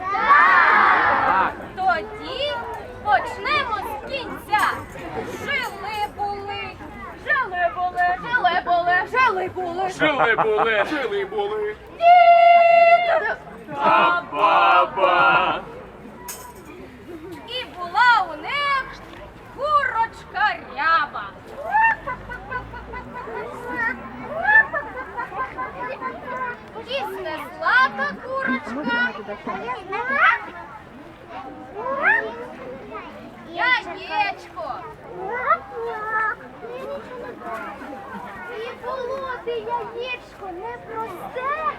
Так. Тоді почнемо з кінця. Жили були, жили були, жили були, жили були. Жили були, жили були. Дід Та баба. І була у них курочка ряба. І снесла та курочка І яєчко не просте,